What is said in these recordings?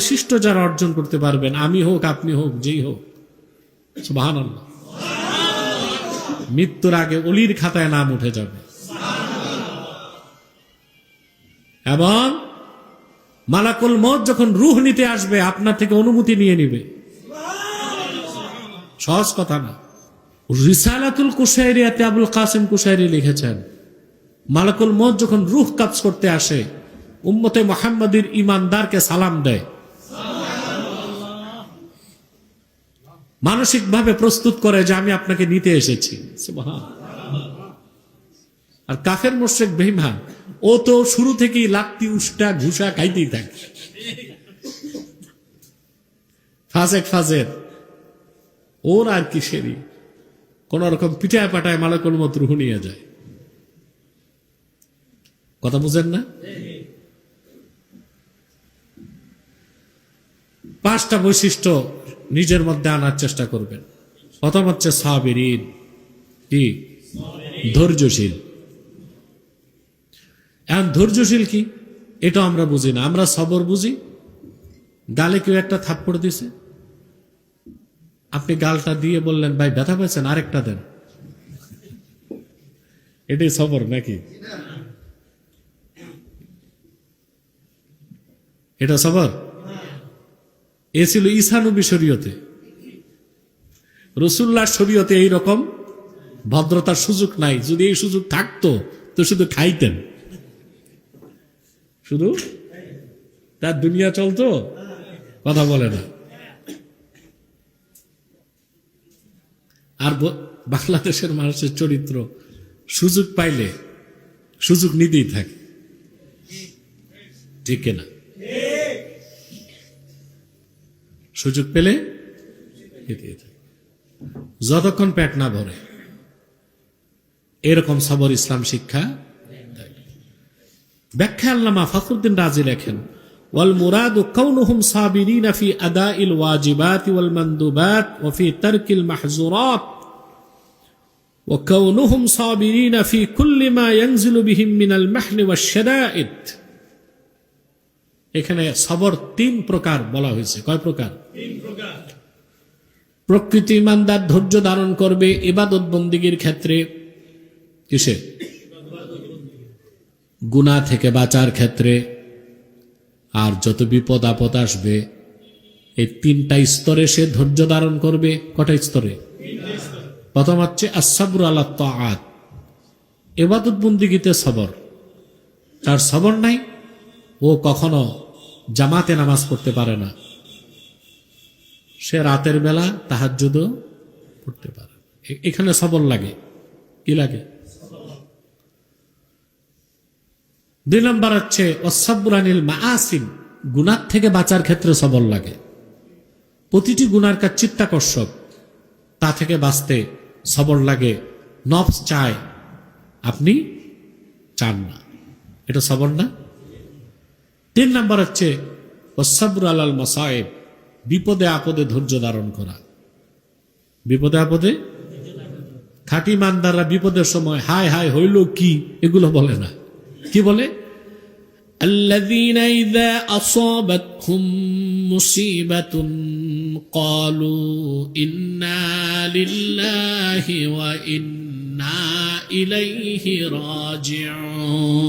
বৈশিষ্ট্য যারা অর্জন করতে পারবেন, আমি হোক, আপনি হোক, যেই হোক। সুবাহান মৃত্যুর আগে অলির খাতায় নাম উঠে যাবে। এবং মালাকুল মত যখন রুহ নিতে আসবে, আপনার থেকে অনুমতি নিয়ে নিবে। সহজ কথা না। রিসালাতুল কুশাইরিয়াতে আবুল কাসিম কুশাইরি লিখেছেন, মালাকুল মত যখন রুহ কাজ করতে আসে, উম্মতে মোহাম্মদীর ইমানদারকে সালাম দেয় মানসিকভাবে প্রস্তুত করে যে আমি আপনাকে নিতে এসেছি। আর কাফের মোশেক বেহিমান ও তো শুরু থেকেই লাত্তি, উষ্টা, ঘুষা খাইতেই থাকে। ফাজেক ফাজের, ওর আর কিসেরই? কোন রকম পিঠায় পাটায় মালাকুল মত রুহু নিয়ে যায়। কথা বুঝেন না? পাঁচটা বৈশিষ্ট্য নিজের মধ্যে আনার চেষ্টা করবেন। প্রথম হচ্ছে সাবিরিন। কি? ধৈর্যশীল। এখন ধৈর্যশীল কি? এটা আমরা বুঝি না। আমরা সবর বুঝি। গালে কেউ একটা থাপ্পড় দিছে। আপনি গালটা দিয়ে বললেন, ভাই, ব্যথা পাইছেন আরেকটা দেন। এটাই সবর নাকি? এটা সবর? এ ছিল ঈশানবী শরীয়তে। রসুল্লাহ শরীয়তে এই রকম ভদ্রতার সুযোগ নাই। যদি এই সুযোগ থাকতো, তো শুধু খাইতেন। শুধু? তার দুনিয়া চলতো? কথা বলে না। আর বাংলাদেশের মানুষের চরিত্র সুযোগ পাইলে সুযোগ নিতেই থাকে। ঠিক না সুযোগ পেলে নিতেই থাকে যতক্ষণ পেট না ভরে এরকম সবর ইসলাম শিক্ষা দেয়। ব্যাখ্যা আল্লামা ফখরুদ্দিন রাজি লেখেন والمراد كونهم صابرين في أداء الواجبات والمندوبات وفي ترك المحظورات وكونهم صابرين في كل ما ينزل بهم من المحن والشدائد এখানে সবর তিন প্রকার বলা হয়েছে। কয় প্রকার? প্রকৃতি ইমানদার ধৈর্য ধারণ করবে ইবাদত বন্দিগির ক্ষেত্রে। কিসে? গুণা থেকে বাঁচার ক্ষেত্রে। আর যত বিপদ আপদ আসবে, এই তিনটা স্তরে সে ধৈর্য ধারণ করবে। কটা স্তরে? প্রথম হচ্ছে আসাবর আল্লাহ তাআত এবাদত বন্দিগিতে সবর। তার সবর নাই ও কখনো জামাতে নামাজ পড়তে পারে না। সে রাতের বেলা তাহাজ্জুদও পড়তে পারে। এখানে সবর লাগে। কি লাগে? দুই নম্বর হচ্ছে অসাবুরানিল মাসিম গুনার থেকে বাঁচার ক্ষেত্রে সবল লাগে। প্রতিটি গুনার কাজ চিত্তাকর্ষক। তা থেকে বাঁচতে সবল লাগে, নফস চায়। আপনি চান না। এটা সবল না? তিন নম্বর হচ্ছে ওসাবুর আলাল মসায়েব বিপদে আপদে ধৈর্য ধারণ করা বিপদে আপদে খাঁটি মানদাররা বিপদের সময় হায় হায় হইল কি এগুলো বলে না কি বলে الذين إذا أصابتهم مصيبة قالوا إنا لله وإنا إليه راجعون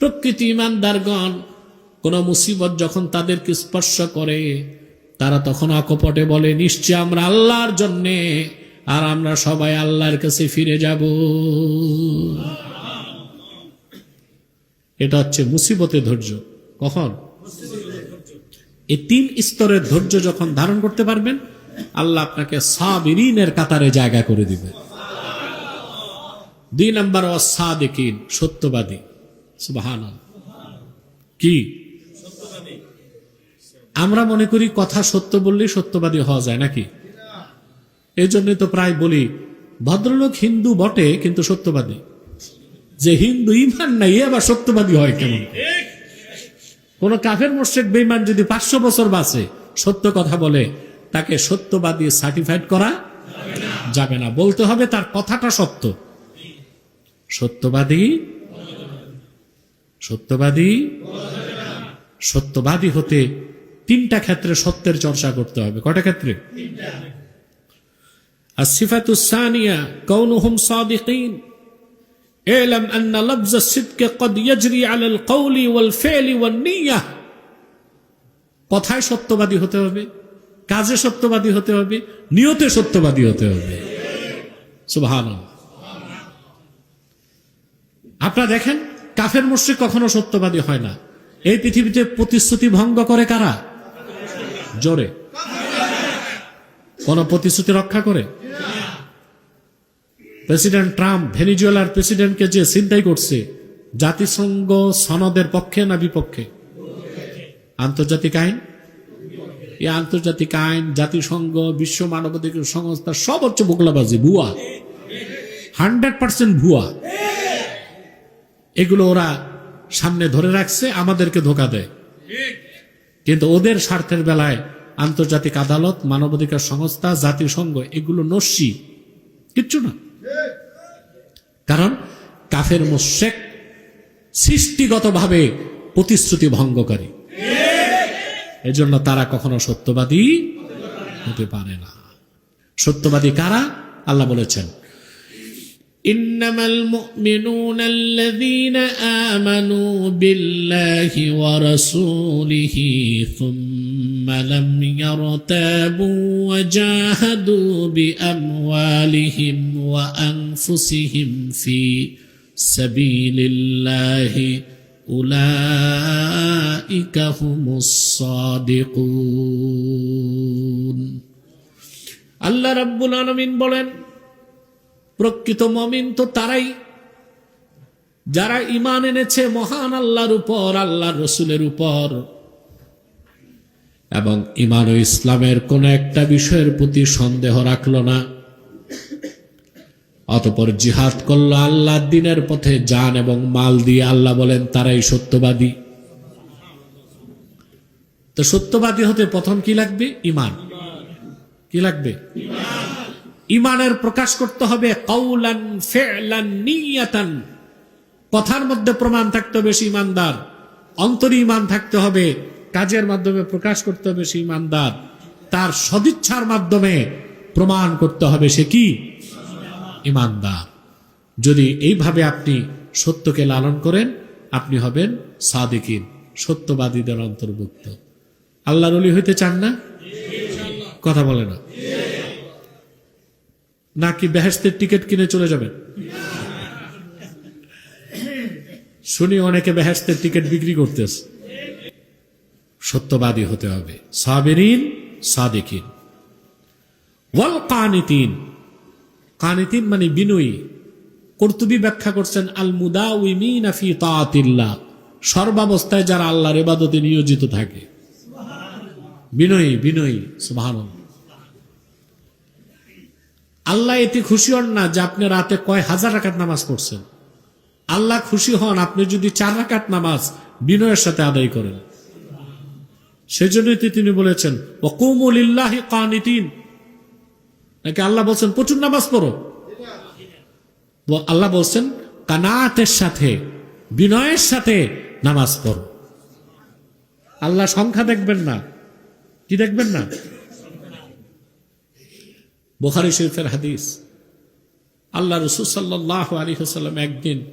প্রকৃতি ইমানদারগণ, কোন মুসিবত যখন তাদেরকে স্পর্শ করে, তারা তখন অকপটে বলে, নিশ্চয় আমরা আল্লাহর জন্যে, আর আমরা সবাই আল্লাহর কাছে ফিরে যাব। এটা হচ্ছে মুসিবতে ধৈর্য। কখন? এই তিন স্তরের ধৈর্য যখন ধারণ করতে পারবেন, আল্লাহ আপনাকে সাবিরিনের কাতারে জায়গা করে দিবে। দুই নম্বর, অসাদিকিন, সত্যবাদী। সুবাহান কি? আমরা মনে করি কথা সত্য বললেই সত্যবাদী হওয়া যায় নাকি? এই জন্যই তো প্রায় বলি, ভদ্রলোক হিন্দু বটে, কিন্তু সত্যবাদী। যে হিন্দু ইমান নাই আবার সত্যবাদী হয় কেমন? কোন কাফের মোর্শেক বেইমান যদি পাঁচশো বছর বাঁচে, সত্য কথা বলে, তাকে সত্যবাদী সার্টিফাইড করা যাবে না। বলতে হবে তার কথাটা সত্য। সত্যবাদী সত্যবাদী সত্যবাদী হতে তিনটা ক্ষেত্রে সত্যের চর্চা করতে হবে কটা ক্ষেত্রে الصفة الثانية كونهم صادقين اعلم أن لفظ الصدق قد يجري على القول والفعل والنية কথায় সত্যবাদী হতে হবে কাজে সত্যবাদী হতে হবে নিয়তে সত্যবাদী হতে হবে সুবহান আপনারা দেখেন কাফের মুশ্রিক কখনো সত্যবাদী হয় না। এই পৃথিবীতে প্রতিশ্রুতি ভঙ্গ করে কারা? জোরে। কোন প্রতিশ্রুতি রক্ষা করে? প্রেসিডেন্ট ট্রাম্প ভেনিজুয়েলার প্রেসিডেন্টকে যে চিন্তাই করছে, জাতিসংঘ সনদের পক্ষে না বিপক্ষে? আন্তর্জাতিক আইন? এই আন্তর্জাতিক আইন, জাতিসংঘ, বিশ্ব মানবাধিকার সংস্থা সব হচ্ছে বোকলাবাজি, ভুয়া। হান্ড্রেড পার্সেন্ট ভুয়া। এগুলো ওরা সামনে ধরে রাখছে, আমাদেরকে ধোকা দেয়। কিন্তু ওদের স্বার্থের বেলায় আন্তর্জাতিক আদালত, মানবাধিকার সংস্থা, জাতিসংঘ এগুলো নস্যি। কিচ্ছু না। কারণ কাফের মোশেক সৃষ্টিগতভাবে প্রতিশ্রুতি ভঙ্গকারী। এজন্য তারা কখনো সত্যবাদী হতে পারে না। সত্যবাদী কারা? আল্লাহ বলেছেন إنما المؤمنون الذين آمنوا بالله ورسوله ثم لم يرتابوا وجاهدوا بأموالهم وأنفسهم في سبيل الله أولئك هم الصادقون আল্লাহ রাব্বুল আলামিন বলেন প্রকৃত মমিন তো তারাই। যারা ইমান এনেছে মহান আল্লাহর উপর আল্লাহ রসুলের উপর। এবং ইমান ও ইসলামের কোন একটা বিষয়ের প্রতি সন্দেহ রাখল না। অতপর জিহাদ করল আল্লাহ দিনের পথে যান এবং মাল দিয়ে আল্লাহ বলেন, তারাই সত্যবাদী। তো সত্যবাদী হতে প্রথম কি লাগবে? ইমান কি লাগবে? ইমানের প্রকাশ করতে হবে কৌলান ফেলান, নিয়াতান। কথার মধ্যে প্রমাণ থাকতে হবে সে ইমানদার। অন্তর ইমান থাকতে হবে, কাজের মাধ্যমে প্রকাশ করতে হবে সে ইমানদার। তার সদিচ্ছার মাধ্যমে প্রমাণ করতে হবে সে কি? ইমানদার। যদি এইভাবে আপনি সত্যকে লালন করেন, আপনি হবেন সাদিকিন, সত্যবাদীদের অন্তর্ভুক্ত। আল্লাহর হইতে চান না? কথা বলে না। নাকি বেহেস্তের টিকিট কিনে চলে যাবেন শুনি, অনেকে বেহেস্তের টিকিট বিক্রি করতেছে। সত্যবাদী হতে হবে। সাবেরিন, সাদেকিন। ওয়াল কানিতিন। কানিতিন মানে বিনয়ী। কর্তুবী ব্যাখ্যা করছেন আল মুদাউমিন ফি তাআতিল্লাহ সর্বাবস্থায় যারা আল্লাহর ইবাদতে নিয়োজিত থাকে। বিনয়ী বিনয়ী, সুবহানাল্লাহ। আল্লাহ এতে খুশি হন না যে আপনি রাতে কয় হাজার রাকাত নামাজ পড়ছেন। আল্লাহ খুশি হন আপনি যদি চার রাকাত নামাজ বিনয়ের সাথে আদায় করেন। সেজন্যই তিনি বলেছেন ওকুমুলিল্লাহি কানিতিন। নাকি আল্লাহ বলছেন, প্রচুর নামাজ পড়ো। আল্লাহ বলছেন, কানাতের সাথে, বিনয়ের সাথে নামাজ পড়ো। আল্লাহ সংখ্যা দেখবেন না। কি দেখবেন না? বোখারি শরীফের হাদিস। আল্লাহ রসুল সাল্লাহ আলী হাসাল্লাম একদিন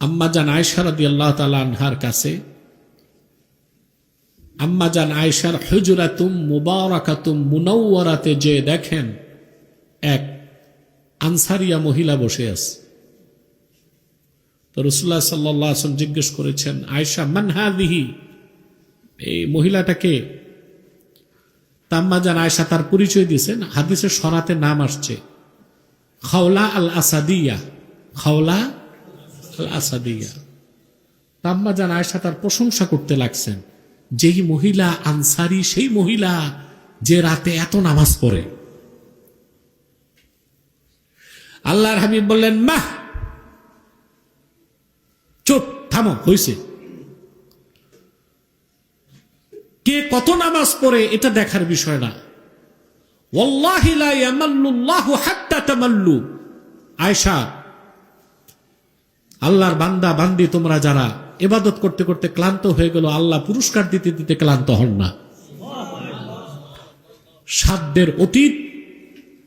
আম্মাজান আয়সারদি আল্লাহ তালা আনহার কাছে আম্মাজান আয়সার হুজুরাতুম মুবারাকাতুম মুনওয়ারাতে যে দেখেন এক আনসারিয়া মহিলা বসে আছে। তো রসুল্লাহ সাল্লাহ আসলাম জিজ্ঞেস করেছেন আয়সা মানহাদিহি এই মহিলাটাকে তাম্মা জান আয়সা তার পরিচয় দিয়েছেন, হাদিসের সরাতে নাম আসছে। খাওলা আল আসাদিয়া খাওলা আল আসাদিয়া তাম্মা জান আয়সা তার প্রশংসা করতে লাগছেন, যেই মহিলা আনসারি, সেই মহিলা যে রাতে এত নামাজ পড়ে। আল্লাহর হাবিব বললেন, মাহ, চুপ, থামো হয়েছে কে কত নামাজ পড়ে এটা দেখার বিষয় না। আয়েশা, আল্লাহর বান্দা, বান্দি তোমরা যারা এবাদত করতে করতে ক্লান্ত হয়ে গেল, আল্লাহ পুরস্কার দিতে দিতে ক্লান্ত হন না। সাধ্যের অতীত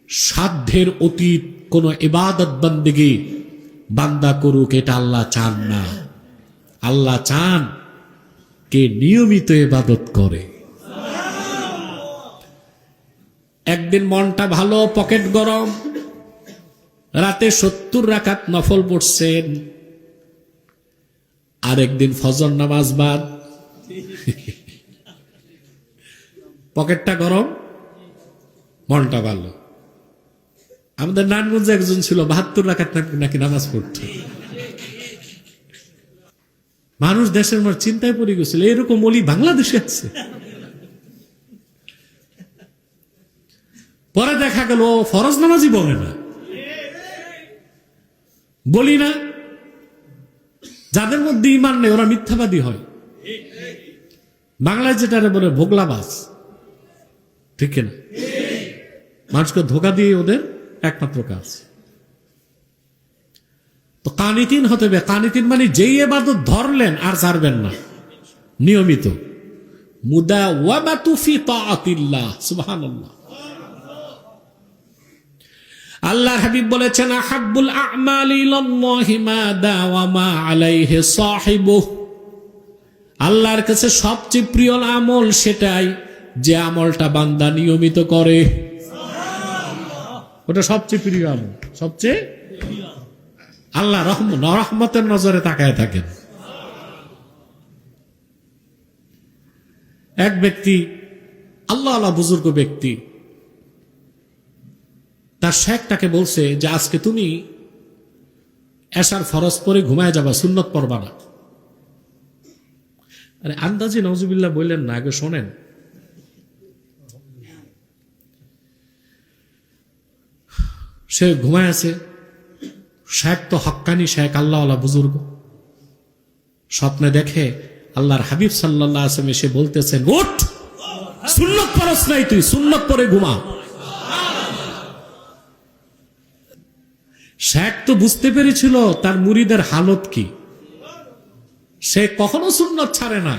সাধ্যের অতীত, কোন এবাদত বন্দেগি বান্দা করুক, এটা আল্লাহ চান না। আল্লাহ চান কে নিয়মিত এবাদত করে। একদিন মনটা ভালো, পকেট গরম, রাতে সত্তর রাখাত নফল পড়ছেন, আরেকদিন ফজর নামাজ বাদ। পকেটটা গরম, মনটা ভালো। আমাদের নানগঞ্জে একজন ছিল, বাহাত্তর রাখাত নাকি নামাজ পড়ত। মানুষ দেশের মধ্যে চিন্তায় পড়ে গেছিল, এরকম অলি বাংলাদেশে আছে। পরে দেখা গেল ফরজ নামাজই বলে না। বলি না, যাদের মধ্যে ইমান নেই, ওরা মিথ্যাবাদী হয়। বাংলায় যেটারে বলে ভোগলাবাস ঠিক না মানুষকে ধোকা দিয়ে ওদের একমাত্র কাজ। তো কানিতিন হতে হবে। কানিতিন মানে যেই এবাদত ধরলেন আর ছাড়বেন না। নিয়মিত। মুদা ওয়াবাতুফি তাআতিল্লাহ। সুবহানাল্লাহ। আল্লাহ হাবিব বলেছেন, আহাব্বুল আল্লাহর কাছে সবচেয়ে প্রিয় আমল সেটাই যে আমলটা বান্দা নিয়মিত করে। ওটা সবচেয়ে প্রিয় আমল। সবচেয়ে আল্লাহ রহম রহমতের নজরে তাকায় থাকেন। এক ব্যক্তি, আল্লাহ আল্লাহ বুজুর্গ ব্যক্তি, তার শেখ তাকে বলছে যে, আজকে তুমি এসার ফরজ পরে ঘুমায় যাবা, সুন্নত পড়বা না। আরে, আন্দাজি নজুবিল্লাহ বললেন না, আগে শোনেন। সে ঘুমায় আছে শেখ তো হক্কানি শেখ আল্লাহ আল্লাহ বুজুর্গ। স্বপ্নে দেখে আল্লাহর হাবিব সাল্লাহ আসলাম এসে বলতেছেন, উঠ! সুন্নত পরস নাই তুই, সুন্নত পরে ঘুমা। শেখ তো বুঝতে পেরেছিল তার মুড়িদের হালত কি। সে কখনো সুন্নত ছাড়ে না।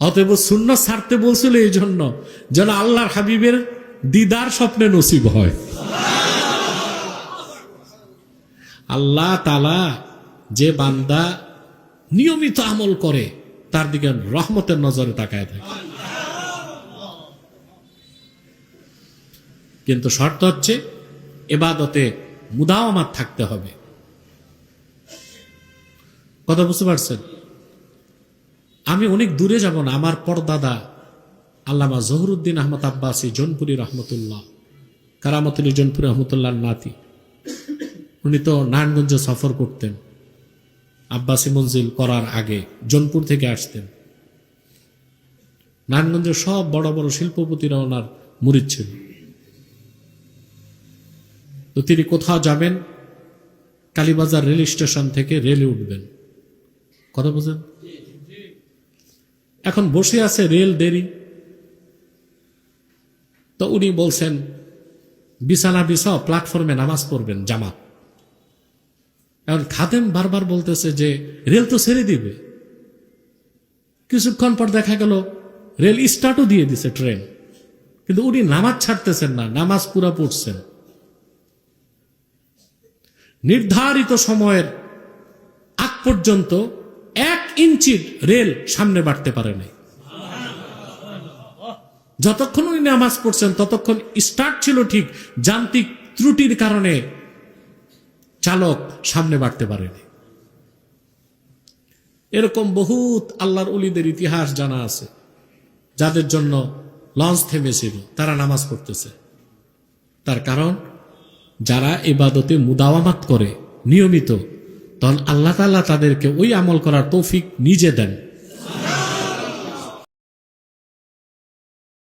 অতএব সুন্নত ছাড়তে বলছিল এই জন্য যেন আল্লাহর হাবিবের দিদার স্বপ্নে নসিব হয়। আল্লাহ তালা যে বান্দা নিয়মিত আমল করে, তার দিকে রহমতের নজরে তাকায় থাকে। কিন্তু শর্ত হচ্ছে, এবাদতে মুদাওয়ামাত থাকতে হবে। কথা বুঝতে পারছেন? আমি অনেক দূরে যাব না, আমার পরদাদা আল্লামা জহরুদ্দিন আহমদ আব্বাসী, জনপুরি রহমতুল্লাহ কারামতুল্লি জনপুরি রহমতুল্লাহ নাতি। উনি তো নারায়ণগঞ্জে সফর করতেন। আব্বাসী মঞ্জিল করার আগে জনপুর থেকে আসতেন। নারায়ণগঞ্জের সব বড় বড় শিল্পপতিরা ওনার মুরিদ ছিল। তো তিনি কোথাও যাবেন, কালীবাজার রেল স্টেশন থেকে রেলে উঠবেন। কথা বুঝেন এখন বসে আছে রেল দেরি। তো উনি বলছেন, বিছানা বিছাও প্ল্যাটফর্মে নামাজ পড়বেন, জামাত। এখন খাদেম বারবার বলতেছে যে, রেল তো ছেড়ে দিবে। কিছুক্ষণ পর দেখা গেল, রেল স্টার্টও দিয়ে দিছে ট্রেন। কিন্তু উনি নামাজ ছাড়তেছেন না, নামাজ পুরা পড়ছেন। নির্ধারিত সময়ের আগ পর্যন্ত এক ইঞ্চি রেল সামনে বাড়তে পারে নাই। যতক্ষণ উনি নামাজ পড়ছেন, ততক্ষণ স্টার্ট ছিল ঠিক যান্ত্রিক ত্রুটির কারণে চালক সামনে বাড়তে পারেনি। এরকম বহুত আল্লাহর উলিদের ইতিহাস জানা আছে, যাদের জন্য লঞ্চ থেমেছিল, তারা নামাজ পড়তেছে। তার কারণ, যারা এবাদতে মুদাওয়ামাত করে, নিয়মিত, তখন আল্লাহ তাল্লাহ তাদেরকে ওই আমল করার তৌফিক নিজে দেন।